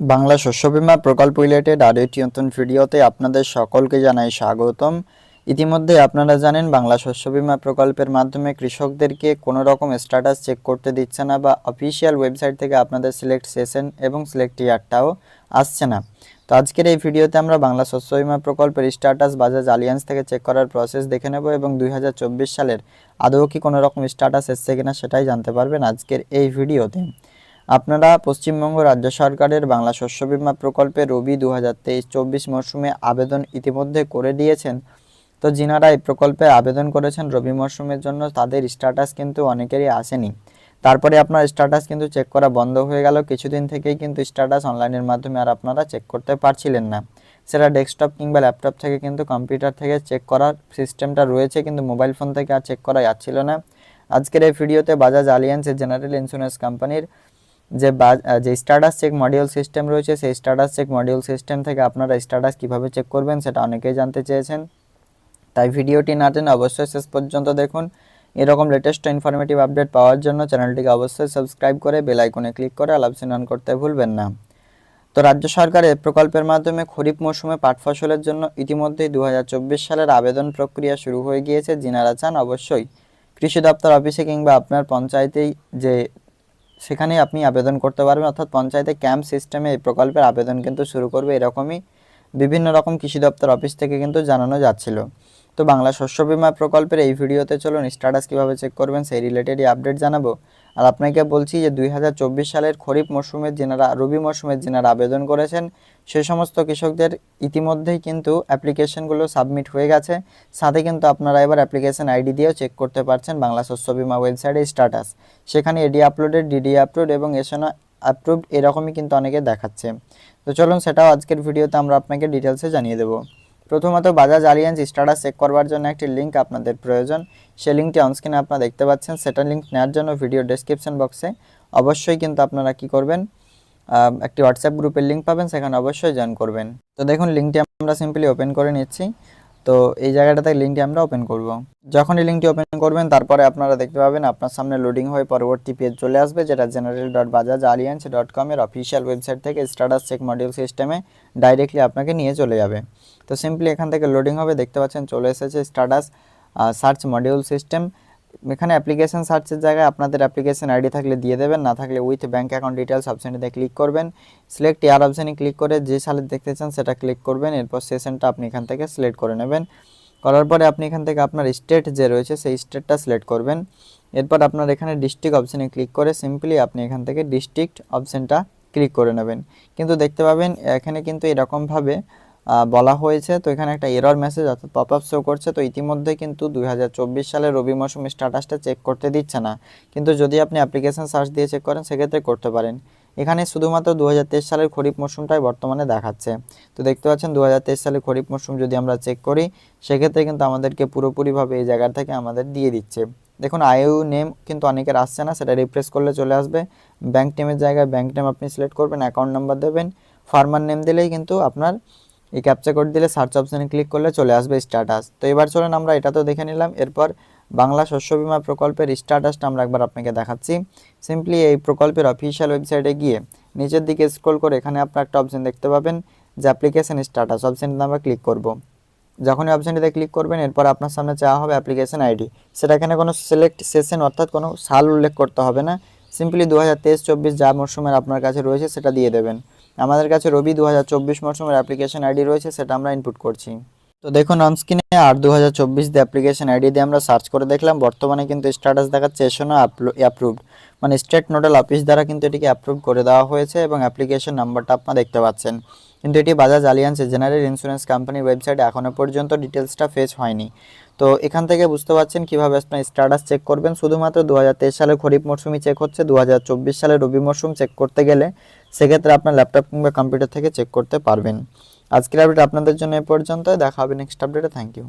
বাংলা শস্য বিমা প্রকল্প রিলেটেড আরও একটি নতুন ভিডিওতে আপনাদের সকলকে জানাই স্বাগতম। ইতিমধ্যে আপনারা জানেন, বাংলা শস্য বিমা প্রকল্পের মাধ্যমে কৃষকদেরকে কোনো রকম স্ট্যাটাস চেক করতে দিচ্ছে না বা অফিসিয়াল ওয়েবসাইট থেকে আপনাদের সিলেক্ট সেশন এবং সিলেক্ট ইয়ারটাও আসছে না। তো আজকের এই ভিডিওতে আমরা বাংলা শস্য বিমা প্রকল্পের স্ট্যাটাস বাজাজ আলিয়ান্স থেকে চেক করার প্রসেস দেখে নেব এবং দুই হাজার চব্বিশ সালের আদৌ কি কোনো রকম স্ট্যাটাস এসছে কিনা সেটাই জানতে পারবেন আজকের এই ভিডিওতে। আপনারা পশ্চিমবঙ্গ রাজ্য সরকারের বাংলা শস্য বীমা প্রকল্পে রবি দু হাজার তেইশ চব্বিশ মরশুমে আবেদন ইতিমধ্যে করে দিয়েছেন। তো যিনারা এই প্রকল্পে আবেদন করেছেন রবি মরশুমের জন্য তাদের স্ট্যাটাস কিন্তু অনেকেরই আসেনি। তারপরে আপনার স্ট্যাটাস কিন্তু চেক করা বন্ধ হয়ে গেল। কিছুদিন থেকেই কিন্তু স্ট্যাটাস অনলাইনের মাধ্যমে আর আপনারা চেক করতে পারছিলেন না। সেটা ডেস্কটপ কিংবা ল্যাপটপ থেকে কিন্তু কম্পিউটার থেকে চেক করার সিস্টেমটা রয়েছে, কিন্তু মোবাইল ফোন থেকে আর চেক করা যাচ্ছিল না। আজকের এই ভিডিওতে বাজাজ আলিয়ান্সের জেনারেল ইন্স্যুরেন্স কোম্পানির যে যে স্ট্যাটাস চেক মডিউল সিস্টেম রয়েছে, সেই স্ট্যাটাস চেক মডিউল সিস্টেম থেকে আপনারা স্ট্যাটাস কীভাবে চেক করবেন সেটা অনেকেই জানতে চেয়েছেন। তাই ভিডিওটি না টেনে অবশ্যই শেষ পর্যন্ত দেখুন। এরকম লেটেস্ট ইনফরমেটিভ আপডেট পাওয়ার জন্য চ্যানেলটিকে অবশ্যই সাবস্ক্রাইব করে বেল আইকনে ক্লিক করে আল অপশন অন করতে ভুলবেন না। তো রাজ্য সরকারের প্রকল্পের মাধ্যমে খরিফ মৌসুমে পাট ফসলের জন্য ইতিমধ্যেই দু হাজার চব্বিশ সালের আবেদন প্রক্রিয়া শুরু হয়ে গিয়েছে। যিনারা চান অবশ্যই কৃষি দপ্তর অফিসে কিংবা আপনার পঞ্চায়েতেই যে সেখানে আপনি আবেদন করতে পারবেন। অর্থাৎ পঞ্চায়েতে ক্যাম্প সিস্টেমে এই প্রকল্পের আবেদন কিন্তু শুরু করবে এরকমই বিভিন্ন রকম কৃষি দপ্তর অফিস থেকে কিন্তু জানানো যাচ্ছিল। তো বাংলা শস্য বীমা প্রকল্পের এই ভিডিওতে চলুন স্ট্যাটাস কীভাবে চেক করবেন, সেই রিলেটেডই আপডেট জানাব। আর আপনাকে বলছি যে দুই হাজার চব্বিশ সালের খরিফ মরশুমের যেনারা, রবি মরশুমের যেনারা আবেদন করেছেন, সে সমস্ত কৃষকদের ইতিমধ্যেই কিন্তু অ্যাপ্লিকেশনগুলো সাবমিট হয়ে গেছে। সাথে কিন্তু আপনারা এবার অ্যাপ্লিকেশন আইডি দিয়েও চেক করতে পারছেন বাংলা শস্য বীমা ওয়েবসাইটে স্ট্যাটাস সেখানে এডি আপলোডেড ডিডি আপলোড এবং এসএনও অ্যাপ্রুভড এরকমই কিন্তু অনেকে দেখাচ্ছে। তো চলুন সেটাও আজকের ভিডিওতে আমরা আপনাকে ডিটেলসে জানিয়ে দেবো। প্রথমত বাজাজ আলিয়ান্স স্টাটাস চেক করবার জন্য একটি লিঙ্ক আপনাদের প্রয়োজন। সেই লিঙ্কটি অনস্ক্রিনে আপনারা দেখতে পাচ্ছেন। সেটা লিঙ্ক নেওয়ার জন্য ভিডিও ডেসক্রিপশন বক্সে অবশ্যই কিন্তু আপনারা কি করবেন একটি হোয়াটসঅ্যাপ গ্রুপের লিঙ্ক পাবেন, সেখানে অবশ্যই জয়েন করবেন। তো দেখুন লিঙ্কটি আমরা সিম্পলি ওপেন করে নিচ্ছি। তো এই জায়গাটাতে লিঙ্কটি আমরা ওপেন করব। যখন এই লিঙ্কটি ওপেন করবেন, তারপরে আপনারা দেখতে পাবেন আপনার সামনে লোডিং হয়ে পরবর্তী পেজ চলে আসবে, যেটা general dot Bajaj Allianz dot কমের অফিসিয়াল ওয়েবসাইট থেকে স্ট্যাটাস চেক মডিউল সিস্টেমে ডাইরেক্টলি আপনাকে নিয়ে চলে যাবে। তো সিম্পলি এখান থেকে লোডিং হবে, দেখতে পাচ্ছেন চলে এসেছে স্ট্যাটাস সার্চ মডিউল সিস্টেম এখানে অ্যাপ্লিকেশন সার্চের জায়গায় আপনাদের অ্যাপ্লিকেশন আইডি থাকলে দিয়ে দেবেন, না থাকলে উইথ ব্যাঙ্ক অ্যাকাউন্ট ডিটেলস অপশানটিতে ক্লিক করবেন। সিলেক্ট ইয়ার অপশানে ক্লিক করে যে সালে দেখতে চান সেটা ক্লিক করবেন, এরপর সেশনটা আপনি এখান থেকে সিলেক্ট করে নেবেন। করার পরে আপনি এখান থেকে আপনার স্টেট যে রয়েছে সেই স্টেটটা সিলেক্ট করবেন। এরপর আপনার এখানে ডিস্ট্রিক্ট অপশানে ক্লিক করে সিম্পলি আপনি এখান থেকে ডিস্ট্রিক্ট অপশানটা ক্লিক করে নেবেন। কিন্তু দেখতে পাবেন এখানে কিন্তু এরকমভাবে বলা হয়েছে। তো এখানে একটা এরর মেসেজ অর্থাৎ পপ আপ শো করছে। তো ইতিমধ্যে কিন্তু দু হাজার চব্বিশ সালের রবি মৌসুম স্ট্যাটাসটা চেক করতে দিচ্ছে না। কিন্তু যদি আপনি অ্যাপ্লিকেশন সার্চ দিয়ে চেক করেন, সেক্ষেত্রে করতে পারেন। এখানে শুধুমাত্র দু হাজার তেইশ সালের খরিফ মৌসুমটাই বর্তমানে দেখাচ্ছে। তো দেখতে পাচ্ছেন দু সালের খরিফ মৌসুম যদি আমরা চেক করি, সেক্ষেত্রে কিন্তু আমাদেরকে পুরোপুরিভাবে এই জায়গা থেকে আমাদের দিয়ে দিচ্ছে। দেখুন আইউ নেম কিন্তু অনেকের আসছে না, সেটা রিপ্লেস করলে চলে আসবে। ব্যাঙ্ক নেমের জায়গায় ব্যাঙ্ক নেম আপনি সিলেক্ট করবেন অ্যাকাউন্ট নাম্বার দেবেন। ফার্মার নেম দিলেই কিন্তু আপনার এই ক্যাপচা কোড দিলে সার্চ অপশানে ক্লিক করলে চলে আসবে স্ট্যাটাস তো এবার চলুন আমরা এটা তো দেখে নিলাম। এরপর বাংলা শস্য বিমা প্রকল্পের স্ট্যাটাসটা আমরা একবার আপনাকে দেখাচ্ছি। সিম্পলি এই প্রকল্পের অফিসিয়াল ওয়েবসাইটে গিয়ে নিচের দিকে স্ক্রল করে এখানে আপনার একটা অপশন দেখতে পাবেন, যে অ্যাপ্লিকেশন স্ট্যাটাস অপশানটিতে আমরা ক্লিক করব। যখনই অপশানটিতে ক্লিক করবেন, এরপর আপনার সামনে চাওয়া হবে অ্যাপ্লিকেশন আইডি সেটা এখানে কোনো সিলেক্ট সেশন অর্থাৎ কোনো সাল উল্লেখ করতে হবে না। সিম্পলি দু হাজার তেইশ চব্বিশ যা মরশুমের আপনার কাছে রয়েছে, সেটা দিয়ে দেবেন। আমাদের কাছে রবি দু হাজার চব্বিশ মরশুমের অ্যাপ্লিকেশন আইডি রয়েছে, সেটা আমরা ইনপুট করছি। তো দেখুন অনস্ক্রিনে আর দু হাজার চব্বিশ দিয়ে অ্যাপ্লিকেশন আইডি দিয়ে আমরা সার্চ করে দেখলাম, বর্তমানে কিন্তু স্ট্যাটাস দেখাচ্ছে এসনও অ্যাপ্রুভড মানে স্টেট নোডাল অফিস দ্বারা কিন্তু এটিকে অ্যাপ্রুভ করে দেওয়া হয়েছে এবং অ্যাপ্লিকেশন নাম্বারটা আপনারা দেখতে পাচ্ছেন। কিন্তু এটি বাজাজ আলিয়ান্সের জেনারেল ইন্স্যুরেন্স কোম্পানির ওয়েবসাইটে এখনও পর্যন্ত ডিটেলসটা ফেচ হয়নি। তো এখান থেকে বুঝতে পারছেন কীভাবে আপনার স্ট্যাটাস চেক করবেন। শুধুমাত্র দু সালের খরিফ মরশুমই চেক হচ্ছে দু হাজার চব্বিশ সালের রবি মরশুম চেক করতে গেলে সেক্ষেত্রে আপনার ল্যাপটপ কিংবা কম্পিউটার থেকে চেক করতে পারবেন। আজকের আপডেট আপনাদের জন্য এ পর্যন্ত দেখা হবে নেক্সট আপডেটে থ্যাংক ইউ